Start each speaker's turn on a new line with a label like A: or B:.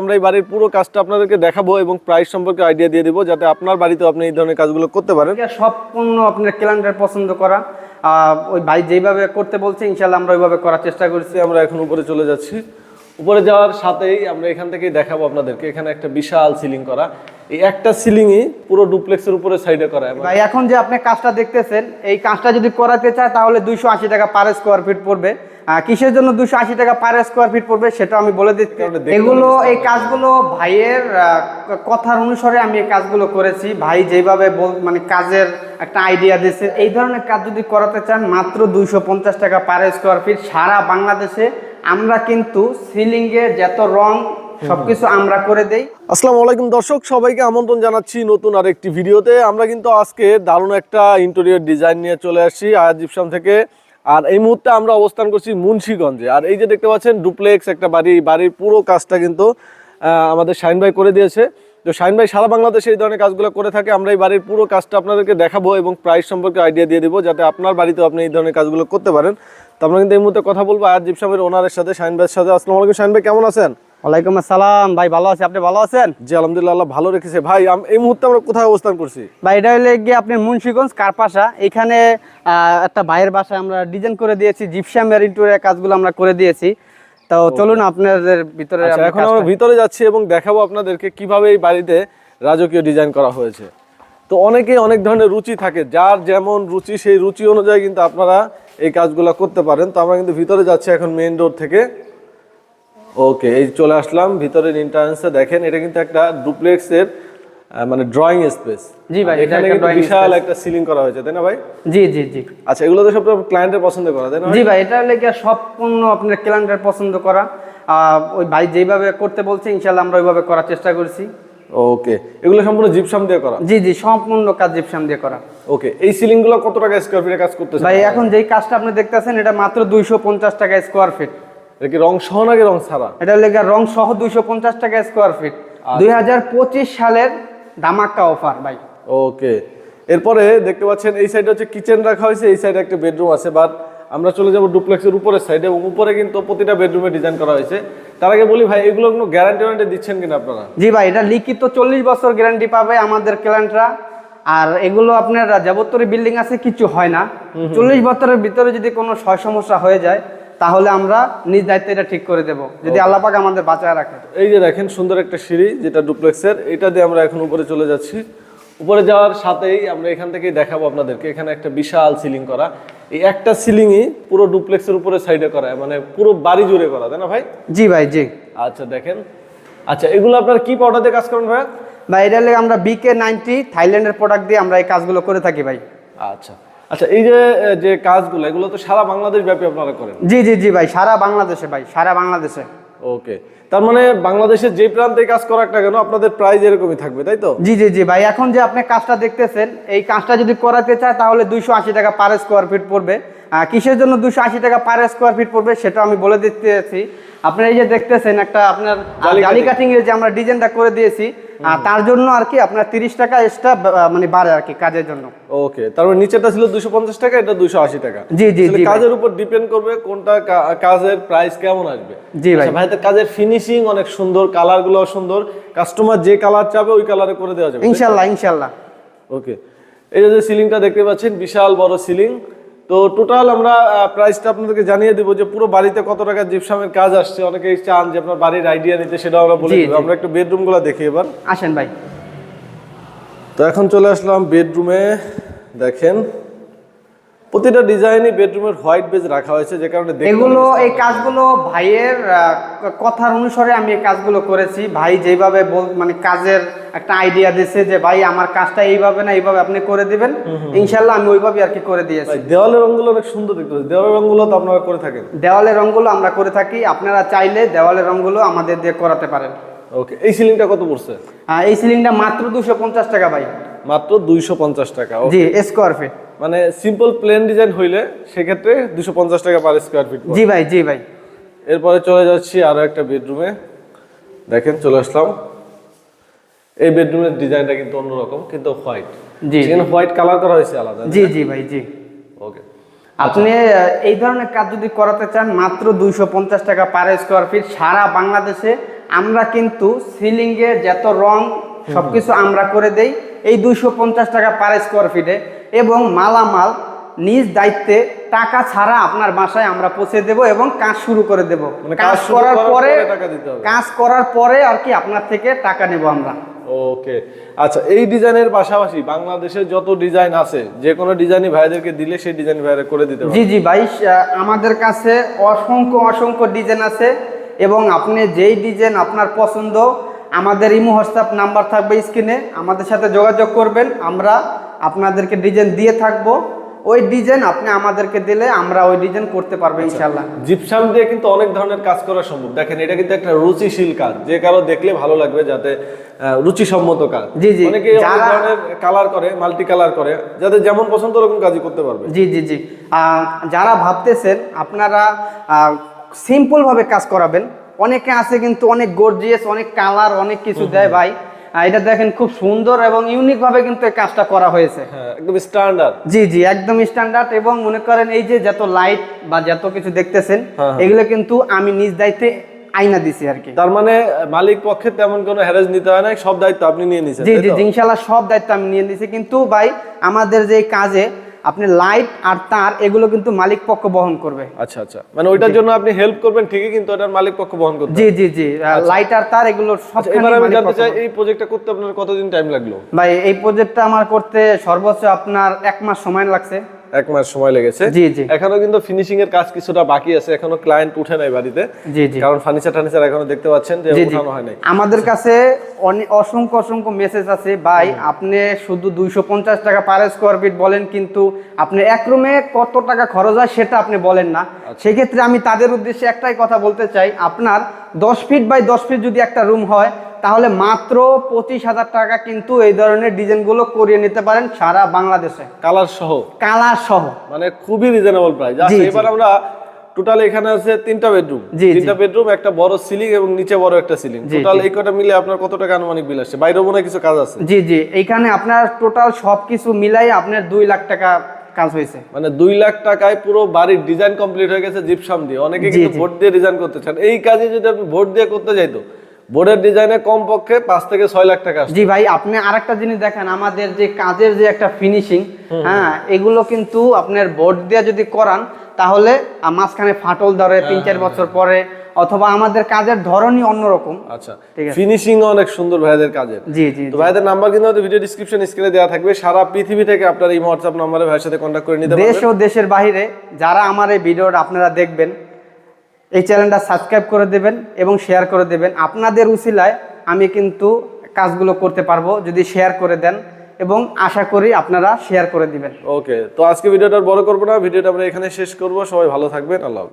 A: আমরা এই বাড়ির পুরো কাজটা আপনাদেরকে দেখাবো এবং প্রাইস সম্পর্কে আইডিয়া দিয়ে দিব যাতে আপনার বাড়িতেও আপনি এই ধরনের কাজগুলো করতে পারেন।
B: সম্পূর্ণ আপনার ক্যালেন্ডার পছন্দ করা। ওই ভাই যেইভাবে করতে বলছে ইনশাল্লাহ আমরা ওইভাবে করার চেষ্টা করছি।
A: আমরা এখন উপরে চলে যাচ্ছি। উপরে যাওয়ার সাথেই আমরা এখান থেকেই দেখাবো আপনাদেরকে। এখানে একটা বিশাল সিলিং করা। এই একটা সিলিংই পুরো ডুপ্লেক্সের উপরে সাইডে করা।
B: ভাই এখন যে আপনি কাজটা দেখতেছেন এই কাজটা যদি করাতে চায় তাহলে দুইশো আশি টাকা পার স্কোয়ার ফিট পড়বে। কিসের জন্য দুশো আশি টাকা পার স্কোয়ার ফিট পড়বে সেটা আমি বলে দিচ্ছি। এগুলো এই কাজগুলো ভাইয়ের কথার অনুসারে আমি এই কাজগুলো করেছি। ভাই যেভাবে বল মানে কাজের একটা আইডিয়া দিয়েছে। এই ধরনের কাজ যদি করাতে চান মাত্র দুইশো পঞ্চাশ টাকা পার স্কোয়ার ফিট সারা বাংলাদেশে আমরা কিন্তু সিলিংয়ে যত রং, সবকিছু আমরা করে দেই।
A: আসসালামু আলাইকুম দর্শক, সবাইকে আমন্ত্রণ জানাচ্ছি নতুন আর একটি ভিডিওতে। আমরা কিন্তু আজকে দারুণ একটা ইন্টেরিয়র ডিজাইন নিয়ে চলে আসছি আয়াত জিপসাম থেকে। আর এই মুহূর্তে আমরা অবস্থান করছি মুন্সিগঞ্জে। আর এই যে দেখতে পাচ্ছেন ডুপ্লেক্স একটা বাড়ি, বাড়ির পুরো কাজটা কিন্তু আমাদের শাইন ভাই করে দিয়েছে। তো শাহিন ভাই সারা বাংলাদেশে এই ধরনের কাজগুলো করে থাকে। আমরা এই বাড়ির পুরো কাজটা আপনাদেরকে দেখাবো এবং প্রাইস সম্পর্কে আইডিয়া দিয়ে দিব যাতে আপনার বাড়িতেও আপনি এই ধরনের কাজগুলো করতে পারেন। তো আমরা কিন্তু এই মুহূর্তে কথা বলব আয়াত জিপসামের ওনারের সাথে শাইন ভাইয়ের সাথে। আসসালামু আলাইকুম শাইন ভাই কেমন আছেন?
B: ওয়ালাইকুম আসসালাম। ভাই ভালো আছে। আপনি ভালো আছেন?
A: জি আলহামদুলিল্লাহ ভালো রেখেছে। ভাই এই মুহূর্তে আমরা কোথায় অবস্থান করছি?
B: ভাই এটা হলে গিয়ে আপনি মুন্সিগঞ্জ কারপাশা। এখানে একটা ভাইয়ের বাসায় আমরা ডিজাইন করে দিয়েছি জিপসামের ইন্টুরের কাজগুলো আমরা করে দিয়েছি। তো চলুন আপনাদের ভিতরে
A: আচ্ছা এখন আমরা ভিতরে যাচ্ছি এবং দেখাবো আপনাদেরকে কীভাবে এই বাড়িতে রাজকীয় ডিজাইন করা হয়েছে। তো অনেকেই অনেক ধরনের রুচি থাকে যার যেমন রুচি সেই রুচি অনুযায়ী কিন্তু আপনারা এই কাজগুলো করতে পারেন। তো আমরা কিন্তু ভিতরে যাচ্ছি এখন মেইন রোড থেকে। ওকে এই চলে আসলাম। ভিতরের ইন্টারেন্সে দেখেন এটা কিন্তু একটা ডুপ্লেক্সের মানে ড্রয়িং স্পেস
B: জি ভাই, এটা
A: এখানে
B: একটা
A: বিশাল একটা সিলিং করা হয়েছে তাই না ভাই?
B: জি জি জি।
A: আচ্ছা এগুলো তো সব ক্লায়েন্টের পছন্দ করা তাই না
B: জি ভাই এটা হলে গিয়ে সম্পূর্ণ আপনার ক্লায়েন্টের পছন্দ করা। ওই ভাই যেভাবে করতে বলছে ইনশাল্লাহ আমরা ওইভাবে করার চেষ্টা করছি।
A: ওকে এগুলো সম্পূর্ণ জিপসাম দিয়ে করা?
B: জি জি সম্পূর্ণ কাজ জিপসাম দিয়ে করা।
A: ওকে এই সিলিংগুলো কত টাকা স্কোয়ার ফিটে কাজ করতেছে?
B: ভাই এখন যেই কাজটা আপনি দেখতেছেন এটা মাত্র দুইশো পঞ্চাশ টাকা স্কোয়ার ফিট
A: এটা কি রং সহ নাকি রং ছাড়া?
B: এটা হলে গিয়ে রং সহ দুইশো পঞ্চাশ টাকা স্কোয়ার ফিট দুই হাজার পঁচিশ সালের ধামাক্কা অফার ভাই।
A: ওকে। এরপরে দেখতে পাচ্ছেন এই সাইডে হচ্ছে কিচেন রাখা হয়েছে এই সাইডে একটা বেডরুম আছে বাট আমরা চলে যাব ডুপ্লেক্সের উপরের সাইডে এবং উপরে কিন্তু প্রতিটা বেডরুমে ডিজাইন করা হয়েছে। তার আগে বলি ভাই এগুলো কোনো গ্যারান্টি ওয়ারেন্টি দিচ্ছেন কিনা আপনারা?
B: জি ভাই এটা লিখিত চল্লিশ বছর গ্যারান্টি পাবে আমাদের ক্লায়েন্টরা। আর এগুলো আপনার যাবতীয় বিল্ডিং আছে কিছু হয় না। চল্লিশ বছরের ভিতরে যদি কোনো সয় সমস্যা হয়ে যায় তাহলে আমরা নিজ দায়িত্বে এটা ঠিক করে দেব যদি আল্লাপাক আমাদের বাঁচায় রাখে।
A: এই যে দেখেন সুন্দর একটা সিঁড়ি যেটা ডুপ্লেক্সের এটা দিয়ে আমরা এখন উপরে চলে যাচ্ছি। উপরে যাওয়ার সাথেই আমরা এখান থেকেই দেখাবো আপনাদেরকে এখানে একটা বিশাল সিলিং করা। এই একটা সিলিংই পুরো ডুপ্লেক্সের উপরে সাইডে করা মানে পুরো বাড়ি জুড়ে করা তাই না ভাই?
B: জি ভাই জি।
A: আচ্ছা দেখেন। আচ্ছা এগুলো আপনার কি পাউডার দিয়ে কাজ করেন ভাই
B: ভাই এটা আমরা বিকে নাইনটি থাইল্যান্ডের প্রোডাক্ট দিয়ে আমরা এই কাজগুলো করে থাকি ভাই।
A: আচ্ছা। আচ্ছা এই যে যে কাজগুলো এগুলো তো সারা বাংলাদেশ ব্যাপী আপনারা করেন।
B: জি জি জি ভাই সারা বাংলাদেশে ভাই সারা বাংলাদেশে।
A: ওকে তার মানে বাংলাদেশের যে প্রান্তে কাজ করাক না কেন আপনাদের প্রাইস এরকমই থাকবে তাই তো?
B: জি জি জি ভাই এখন যে আপনি কাজটা দেখতেছেন এই কাজটা যদি করাতে চায় তাহলে দুইশো আশি টাকা পার স্কোয়ার ফিট পড়বে। কিসের জন্য দুশো আশি টাকা পার স্কোয়ার ফিট পড়বে সেটা আমি বলে দিতেছি। আপনার এই যে দেখতেছেন একটা আপনার
A: জালি
B: জালি কাটিং এর যে আমরা ডিজাইনটা করে দিয়েছি আহ, তার জন্য আর কি আপনার তিরিশ টাকা এক্সট্রা মানে বাড়ে আর কি কাজের জন্য।
A: ওকে তার মানে নিচেরটা ছিল দুশো পঞ্চাশ টাকা এটা দুশো আশি টাকা।
B: জি, জি, জি
A: কাজের উপর ডিপেন্ড করবে কোনটা কাজের প্রাইস কেমন আসবে।
B: জি ভাই।
A: আচ্ছা, ভাইদের কাজের ফিনিশিং অনেক সুন্দর কালারগুলো সুন্দর কাস্টমার যে কালার চাবে ওই কালারে করে দেওয়া যাবে
B: ইনশাল্লাহ ইনশাল্লাহ।
A: ওকে এই যে সিলিংটা দেখতে পাচ্ছেন বিশাল বড় সিলিং তো টোটাল আমরা প্রাইসটা আপনাদেরকে জানিয়ে দিব যে পুরো বাড়িতে কত টাকা জিপসামের কাজ আসছে। অনেকে চান যে আপনার বাড়ির আইডিয়া নিতে সেটা আমরা বলে দেবো। আমরা একটু বেডরুমগুলো দেখি এবার।
B: আসেন ভাই।
A: তো এখন চলে আসলাম বেডরুমে দেখেন প্রতিটা ডিজাইনই বেডরুমের হোয়াইট বেজ রাখা হয়েছে যে কারণে
B: এগুলো এই কাজগুলো ভাইয়ের কথার অনুসারে আমি এই কাজগুলো করেছি। ভাই যেভাবে মানে কাজের একটা আইডিয়া দিছে যে ভাই আমার কাজটা এইভাবে না এইভাবে আপনি করে দিবেন। ইনশাল্লাহ আমি ওইভাবে আর কি করে দিয়েছি।
A: দেওয়ালের রঙগুলো অনেক সুন্দর দেখতে পাচ্ছি। দেওয়ালের রঙগুলো তো আপনারা করে থাকেন?
B: দেওয়ালের রঙগুলো আমরা করে থাকি। আপনারা চাইলে দেওয়ালের রঙগুলো আমাদের দিয়ে করাতে পারেন।
A: ওকে এই সিলিংটা কত পড়ছে?
B: হ্যাঁ এই সিলিংটা মাত্র দুশো পঞ্চাশ টাকা ভাই।
A: মাত্র দুইশো পঞ্চাশ টাকা
B: জি স্কোয়ার ফিট
A: মানে সিম্পল প্লেন ডিজাইন হইলে সেক্ষেত্রে দুশো পঞ্চাশ টাকা পার স্কোয়ার ফিট
B: জি ভাই জি ভাই।
A: এরপরে চলে যাচ্ছি আরও একটা বেডরুমে দেখেন চলে আসলাম। এই বেডরুমের ডিজাইনটা কিন্তু অন্যরকম কিন্তু হোয়াইট
B: জি
A: এখানে হোয়াইট কালার করা হয়েছে আলাদা
B: জি জি ভাই জি।
A: ওকে
B: আপনি এই ধরনের কাজ যদি করাতে চান মাত্র দুইশো পঞ্চাশ টাকা পার স্কোয়ার ফিট সারা বাংলাদেশে আমরা কিন্তু সিলিংয়ে যত রং সবকিছু আমরা করে দেই এই দুইশো পঞ্চাশ টাকা পার স্কোয়ার ফিটে এবং মালামাল নিজ দায়িত্বে টাকা ছাড়া আপনার বাসায় আমরা পৌঁছে দেব এবং কাজ শুরু করে দেব।
A: মানে
B: কাজ করার পরে
A: পরে টাকা দিতে
B: কাজ করার পরে আর কি আপনার থেকে টাকা নেব আমরা।
A: ওকে। আচ্ছা এই ডিজাইনের পাশাপাশি বাংলাদেশের যত ডিজাইন আছে যে কোনো ডিজাইনই ভাইদেরকে দিলে সেই ডিজাইন ভাইরা করে দিতে
B: জি জি ভাই আমাদের কাছে অসংখ্য অসংখ্য ডিজাইন আছে এবং আপনি যেই ডিজাইন আপনার পছন্দ আমাদের ইমো হোয়াটসঅ্যাপ নাম্বার থাকবে স্ক্রিনে। আমাদের সাথে যোগাযোগ করবেন। আমরা আপনাদেরকে ডিজাইন দিয়ে থাকব। ওই ডিজাইন আপনি আমাদেরকে দিলে আমরা ওই ডিজাইন করতে পারব ইনশাল্লাহ
A: জিপসাম দিয়ে কিন্তু অনেক ধরনের কাজ করা সম্ভব। দেখেন এটা কিন্তু একটা রুচিশীল কাজ। যে কারও দেখলে ভালো লাগবে যাতে রুচিসম্মত কাজ।
B: জি, জি।
A: অনেকে অনেক ধরনের কালার করে মাল্টি কালার করে যাতে যেমন পছন্দ ওরকম কাজই করতে পারবে।
B: জি জি জি। যারা ভাবতেছেন আপনারা সিম্পলভাবে কাজ করাবেন অনেকে আছে কিন্তু অনেক গর্জিয়াস অনেক কালার অনেক কিছু দেয় ভাই। এটা দেখেন খুব সুন্দর এবং ইউনিক ভাবে কিন্তু এই কাজটা করা হয়েছে।
A: হ্যাঁ একদম স্ট্যান্ডার্ড
B: জি জি একদম স্ট্যান্ডার্ড এবং মনে করেন এই যে যত লাইট বা যত কিছু দেখতেছেন
A: হ্যাঁ, হ্যাঁ।
B: এগুলো কিন্তু আমি নিজ দায়িত্বে আইনা দিছি আর কি।
A: তার মানে মালিক পক্ষে তেমন কোনো হ্যারেজ নিতে হয় না সব দায়িত্ব আপনি নিয়ে নিছেন
B: জি জি সব দায়িত্ব আমি নিয়ে নিয়েছি কিন্তু ভাই আমাদের যে কাজে আপনি লাইট আর তার এগুলো কিন্তু মালিক পক্ষ বহন করবে।
A: আচ্ছা আচ্ছা। মানে ওইটার জন্য আপনি হেল্প করবেন ঠিকই কিন্তু ওটার মালিক পক্ষ বহন করতে
B: জি জি জি। লাইট আর তার এগুলো সব
A: আচ্ছা এবার আমি জানতে চাই এই প্রজেক্টটা করতে আপনার কতদিন টাইম লাগল?
B: ভাই এই প্রজেক্টটা আমার করতে সর্বোচ্চ আপনার এক মাস সময় লাগছে।
A: এক মাস সময় লেগেছে।
B: জি জি।
A: এখনও কিন্তু ফিনিশিং এর কাজ কিছুটা বাকি আছে এখনও ক্লায়েন্ট উঠে নাই বাড়িতে।
B: জি জি।
A: কারণ ফার্নিচার টার্নিচার এখনও দেখতে পাচ্ছেন যে উঠানো হয় নাই।
B: আমাদের কাছে অসংখ্য অসংখ্য মেসেজ আছে। ভাই আপনি শুধু দুইশো পঞ্চাশ টাকা পার স্কোয়ার ফিট বলেন কিন্তু আপনি এক রুমে কত টাকা খরচ হয় সেটা আপনি বলেন না।
A: আচ্ছা।
B: সেক্ষেত্রে আমি তাদের উদ্দেশ্যে একটাই কথা বলতে চাই। আপনার দশ ফিট বাই দশ ফিট যদি একটা রুম হয় তাহলে মাত্র পঁচিশ হাজার টাকা কিন্তু এই ধরনের ডিজাইনগুলো করিয়ে নিতে পারেন সারা বাংলাদেশে।
A: কালার সহ?
B: কালার সহ।
A: মানে খুবই রিজনেবল প্রাইস আচ্ছা
B: জি।
A: এবার আমরা টোটাল এখানে আছে তিনটা বেডরুম। তিনটা বেডরুম একটা বড় সিলিং এবং নিচে বড় একটা সিলিং টোটাল এই কটা মিলে আপনার কত টাকা আনুমানিক বিল আসছে? মনে কিছু কাজ আছে।
B: জি জি। এইখানে আপনার টোটাল সব কিছু মিলাই আপনার দুই লাখ টাকা কাজ হয়েছে।
A: মানে দুই লাখ টাকায় পুরো বাড়ির ডিজাইন কমপ্লিট হয়ে গেছে জিপসাম দিয়ে। অনেকে কিন্তু ভোট দিয়ে ডিজাইন করতে চান। এই কাজে যদি আপনি ভোট দিয়ে করতে যাইতো বোর্ডের ডিজাইনে কম পক্ষে পাঁচ থেকে ছয় লাখ টাকা
B: জি ভাই আপনি আরেকটা জিনিস দেখেন আমাদের যে কাজের যে একটা ফিনিশিং হ্যাঁ এগুলো কিন্তু আপনার বোর্ড দিয়ে যদি করান তাহলে মাঝখানে ফাটল ধরে তিন চার বছর পরে অথবা আমাদের কাজের ধরনই অন্যরকম।
A: আচ্ছা
B: ঠিক আছে।
A: ফিনিশিং অনেক সুন্দর ভাইদের কাজের।
B: জি জি
A: তো ভাইদের নাম্বার কিন্তু ভিডিও ডিসক্রিপশন স্ক্রিনে দেওয়া থাকবে। সারা পৃথিবী থেকে আপনার এই হোয়াটসঅ্যাপ নাম্বারে ভাইয়ের সাথে কন্ট্যাক্ট করে নিতে
B: দেশ ও দেশের বাইরে যারা আমার এই ভিডিওটা আপনারা দেখবেন এই চ্যানেলটা সাবস্ক্রাইব করে দেবেন এবং শেয়ার করে দেবেন। আপনাদের উচিলায় আমি কিন্তু কাজগুলো করতে পারব, যদি শেয়ার করে দেন এবং আশা করি আপনারা শেয়ার করে দিবেন।
A: ওকে তো আজকে ভিডিওটা বড় করব না, ভিডিওটা আমরা এখানে শেষ করব। সবাই ভালো থাকবেন, আল্লাহ